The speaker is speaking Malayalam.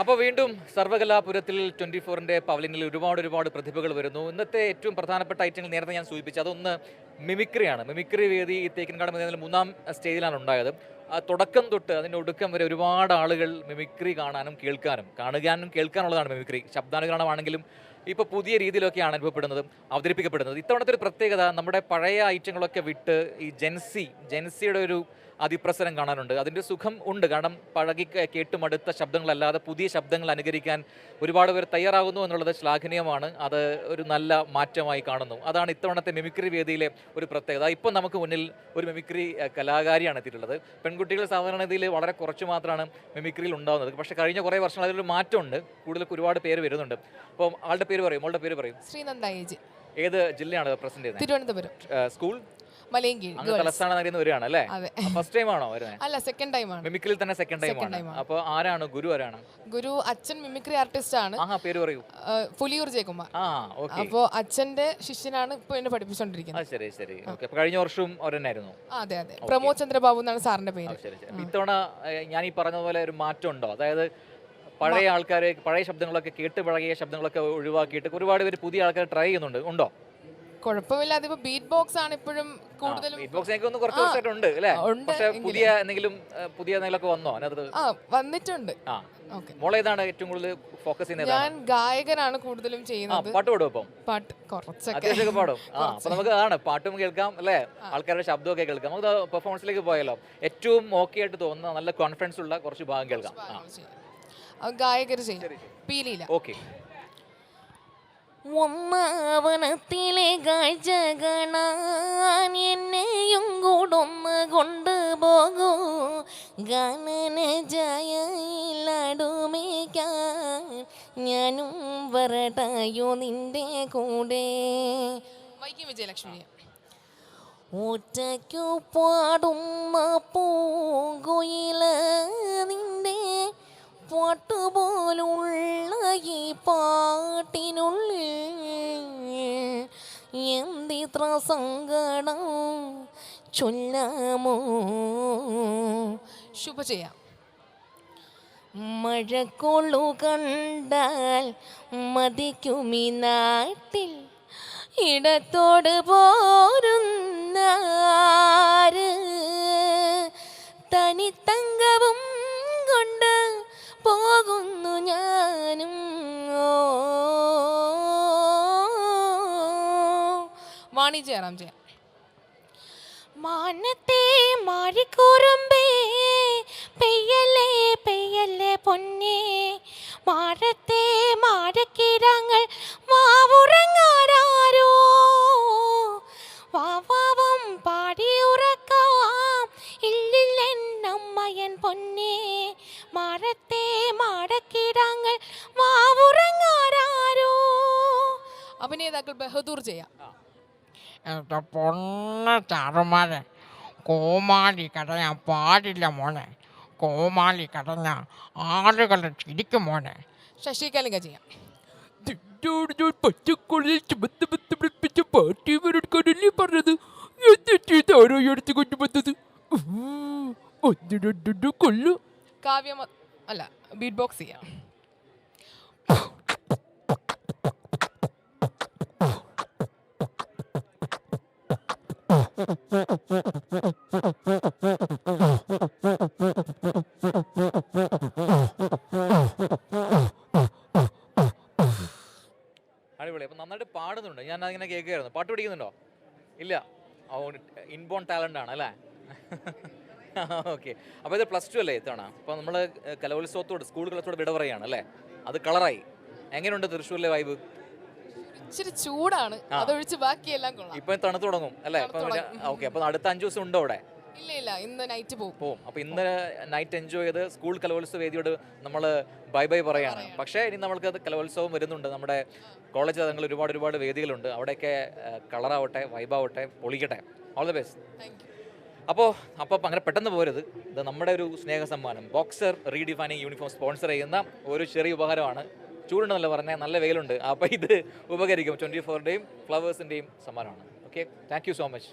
അപ്പോൾ വീണ്ടും സർവകലാപുരത്തിൽ ട്വന്റി ഫോറിന്റെ പവലിനിൽ ഒരുപാട് ഒരുപാട് പ്രതിഭകൾ വരുന്നു. ഇന്നത്തെ ഏറ്റവും പ്രധാനപ്പെട്ട ഐറ്റങ്ങൾ നേരത്തെ ഞാൻ സൂചിപ്പിച്ചു. അതൊന്ന് മിമിക്രിയാണ്. മിമിക്രി വേദി തേക്കിൻകാട് മൈതാനിൽ മൂന്നാം സ്റ്റേജിലാണ് ഉണ്ടായത്. തുടക്കം തൊട്ട് അതിന്റെ ഒടുക്കം വരെ ഒരുപാട് ആളുകൾ മിമിക്രി കാണാനും കേൾക്കാനും കാണുകാനും കേൾക്കാനുള്ളതാണ് മിമിക്രി. ശബ്ദാനുകരണമാണെങ്കിലും ഇപ്പോൾ പുതിയ രീതിയിലൊക്കെയാണ് അനുഭവപ്പെടുന്നത് അവതരിപ്പിക്കപ്പെടുന്നത്. ഇത്തവണത്തെ ഒരു പ്രത്യേകത നമ്മുടെ പഴയ ഐറ്റങ്ങളൊക്കെ വിട്ട് ഈ ജെൻസി ജെൻസിയുടെ ഒരു അതിപ്രസരം കാണാനുണ്ട്. അതിന്റെ സുഖം ഉണ്ട്. കാരണം പഴകി കേട്ട് മടുത്ത ശബ്ദങ്ങളല്ലാതെ പുതിയ ശബ്ദങ്ങൾ അനുകരിക്കാൻ ഒരുപാട് പേർ തയ്യാറാകുന്നു എന്നുള്ളത് ശ്ലാഘനീയമാണ്. അത് ഒരു നല്ല മാറ്റമായി കാണുന്നു. അതാണ് ഇത്തവണത്തെ മിമിക്രി വേദിയിലെ ഒരു പ്രത്യേകത. ഇപ്പം നമുക്ക് മുന്നിൽ ഒരു മിമിക്രി കലാകാരിയാണ് എത്തിയിട്ടുള്ളത്. പെൺകുട്ടികൾ സാധാരണഗതിയിൽ വളരെ കുറച്ച് മാത്രമാണ് മിമിക്രിയിൽ ഉണ്ടാകുന്നത് പക്ഷേ കഴിഞ്ഞ കുറേ വർഷങ്ങൾ അതിലൊരു മാറ്റമുണ്ട്. കൂടുതൽ ഒരുപാട് പേര് വരുന്നുണ്ട്. അപ്പോൾ ആളുടെ പേര് പറയും മോളുടെ പേര് പറയും. ശ്രീനന്ദ ഏത് ജില്ലയാണ് പ്രസന്റ് ചെയ്യുന്നത്? തിരുവനന്തപുരം. സ്കൂൾ? മലയൻകീഴ് അങ്ങ് തലസ്ഥാന നഗരിയിൽ നിന്ന് വരികയാണ് അല്ലേ? അതെ. ഫസ്റ്റ് ടൈം ആണോ വരുന്നത് അല്ല സെക്കൻഡ് ടൈം ആണ്. മിമിക്രിയിൽ തന്നെ സെക്കൻഡ് ടൈം ആണ്. അപ്പോൾ ആരാണ്? ഗുരു ആരാണ്? ഗുരു അച്ഛൻ മിമിക്രി ആർട്ടിസ്റ്റ് ആണ്. പേര് പറയൂ. പുലിയൂർ ജയകുമാർ. ആ ഓക്കെ. അപ്പോ അച്ഛന്റെ ശിഷ്യനാണ് ഇപ്പൊ എന്നെ ശരി ശരി. ഓക്കെ അപ്പോൾ കഴിഞ്ഞ വർഷവും അവരെന്നായിരുന്നു? ആ, അതെ അതെ. പ്രമോദ് ചന്ദ്രബാബു എന്നാണ് സാറിന്റെ പേര്. ശരി ശരി. ഇത്തവണ ഏഹ്, ഞാൻ ഈ പറഞ്ഞതുപോലെ ഒരു മാറ്റം ഉണ്ടോ അതായത് പഴയ ആൾക്കാരെ പഴയ ശബ്ദങ്ങളൊക്കെ കേട്ട് പഴകിയ ശബ്ദങ്ങളൊക്കെ ഒഴിവാക്കിയിട്ട് ഒരുപാട് പേര് പുതിയ ആൾക്കാർ ട്രൈ ചെയ്യുന്നുണ്ട്. ഉണ്ടോ? കുഴപ്പമില്ല. അതിപ്പോ ബീറ്റ് ബോക്സ് ആണ് ഇപ്പോഴും കൂടുതലും ബീറ്റ് ബോക്സ് എനിക്ക് കുറച്ച് ദിവസമായിട്ടുണ്ട് അല്ലേ? ഉണ്ട് പക്ഷെ പുതിയ എന്തെങ്കിലും പുതിയ എന്തെങ്കിലുമൊക്കെ വന്നോ? അതിനകത്ത് ആ വന്നിട്ടുണ്ട്. മോളെ ഏതാണ് ഏറ്റവും കൂടുതൽ ഫോക്കസ് ചെയ്യുന്നത് ഞാൻ? ഗായകനാണ് കൂടുതലും ചെയ്യുന്നത്. പാട്ട് പാടും അപ്പം പാട്ട് കുറച്ചൊക്കെ. പാടും. ആ അപ്പൊ നമുക്ക് അതാണ് പാട്ടും കേൾക്കാം അല്ലേ? ആൾക്കാരുടെ ശബ്ദമൊക്കെ കേൾക്കാം. നമുക്ക് പെർഫോമൻസിലേക്ക് പോയാലോ. ഏറ്റവും ഓക്കെ ആയിട്ട് തോന്നുന്ന നല്ല കോൺഫിഡൻസ് ഉള്ള കുറച്ച് ഭാഗം കേൾക്കാം. ഗായകർ ചെയ്യും. പീലിയില്ല ഓക്കെ ഒന്നാവനത്തിലെ കാഴ്ച കാണാൻ എന്നെയും കൂടൊന്ന് കൊണ്ടുപോകൂ ഗാനന ജയയിലടുമേക്കാൻ ഞാനും വരട്ടായോ നിന്റെ കൂടെ. വൈക്കം വിജയലക്ഷ്മി ഒറ്റയ്ക്കു പാടുന്ന പൂങ്കുയില എന്തിത്ര സങ്കടം ചൊല്ലാമോ? ശുഭ ചെയ്യാം മഴക്കൊള്ളു കണ്ടാൽ മതിക്കുമി നാട്ടിൽ ഇടത്തോട് പോരുന്നാര് വാണി ജയറാം ചെയ്യാം. മാനത്തെ പെയ്യല്ലേ പെയ്യല്ലേ പൊന്നേ. മാറത്തെ മാരക്കിടങ്ങൾ മാവുറങ്ങാരോ വാവാവം പാടി ഉറക്കാം ഇല്ലില്ലെന്നമ്മയൻ പൊന്നേ. മാറത്തെ മാടക്കിടങ്ങൾ മാവുറങ്ങാരോ അഭിനേതാക്കൾ ബഹദൂർ ചെയ്യാം. എന്റെ പൊണ്ണ ചാറുമാരെ കോമാളി കടയാൻ പാടില്ല മോനെ. കോമാളി കടഞ്ഞ ആളുകൾ ചിരിക്കും മോനെ. ശശികലിംഗ ചെയ്യാം. പച്ചക്കൊള്ളിൽ ചുമത്ത് പത്ത് പിടിപ്പിച്ച പാട്ടി വരട്കടല്ലേ പറഞ്ഞത്? എന്നിട്ട് ഇതാരോ എടുത്ത് കൊണ്ടുവന്നത് ഒന്ന് രണ്ടു കൊല്ലു കാവ്യമ അല്ല ബീറ്റ് ബോക്സ് ചെയ്യാം. അടിപൊളി. അപ്പൊ നന്നായിട്ട് പാടുന്നുണ്ട്. ഞാൻ അതിങ്ങനെ കേൾക്കുകയായിരുന്നു പാട്ട് പഠിക്കുന്നുണ്ടോ? ഇല്ല. ഇൻബോൺ ടാലന്റ് ആണ് അല്ലേ? ഓക്കെ അപ്പോൾ ഇത് പ്ലസ് ടു അല്ലേ ഇത്തവണ? അപ്പോൾ നമ്മൾ കലോത്സവത്തോട് സ്കൂൾ കലോത്സവത്തോട് വിട പറയുകയാണ് അല്ലേ? അത് കളറായി എങ്ങനെയുണ്ട് തൃശ്ശൂരിലെ വൈബ് ഇച്ചിരി ചൂടാണ്. അതൊഴിച്ച് ബാക്കിയെല്ലാം കൊള്ളാം. ഇപ്പം തണുത്ത് തുടങ്ങും അല്ലേ? ഓക്കെ. അപ്പൊ അടുത്ത അഞ്ചു ദിവസം ഉണ്ടോ അവിടെ? ഇല്ല ഇല്ല. ഇന്ന് നൈറ്റ് പോകും. പോകും. അപ്പൊ ഇന്ന് നൈറ്റ് എൻജോയ് ചെയ്ത് സ്കൂൾ കലോത്സവ വേദിയോട് നമ്മൾ ബൈ ബൈ പറയാണ്. പക്ഷേ ഇനി നമ്മൾക്ക് കലോത്സവം വരുന്നുണ്ട്. നമ്മുടെ കോളേജ് തലങ്ങളിൽ ഒരുപാട് ഒരുപാട് വേദികളുണ്ട്. അവിടെയൊക്കെ കളറാവട്ടെ വൈബാവട്ടെ പൊളിക്കട്ടെ. ഓൾ ദി ബെസ്റ്റ് അപ്പോൾ അപ്പോൾ അങ്ങനെ പെട്ടെന്ന് പോരുത്. ഇത് നമ്മുടെ ഒരു സ്നേഹ സമ്മാനം ബോക്സർ റീഡിഫൈനിങ് യൂണിഫോം സ്പോൺസർ ചെയ്യുന്ന ഒരു ചെറിയ ഉപഹാരമാണ് ചൂടുണ്ടെന്നല്ല പറഞ്ഞാൽ നല്ല വെയിലുണ്ട്. അപ്പോൾ ഇത് ഉപകരിക്കും. ട്വന്റി ഫോറിന്റെയും ഫ്ലവേഴ്സിന്റെയും സമ്മാനമാണ്. Okay thank you so much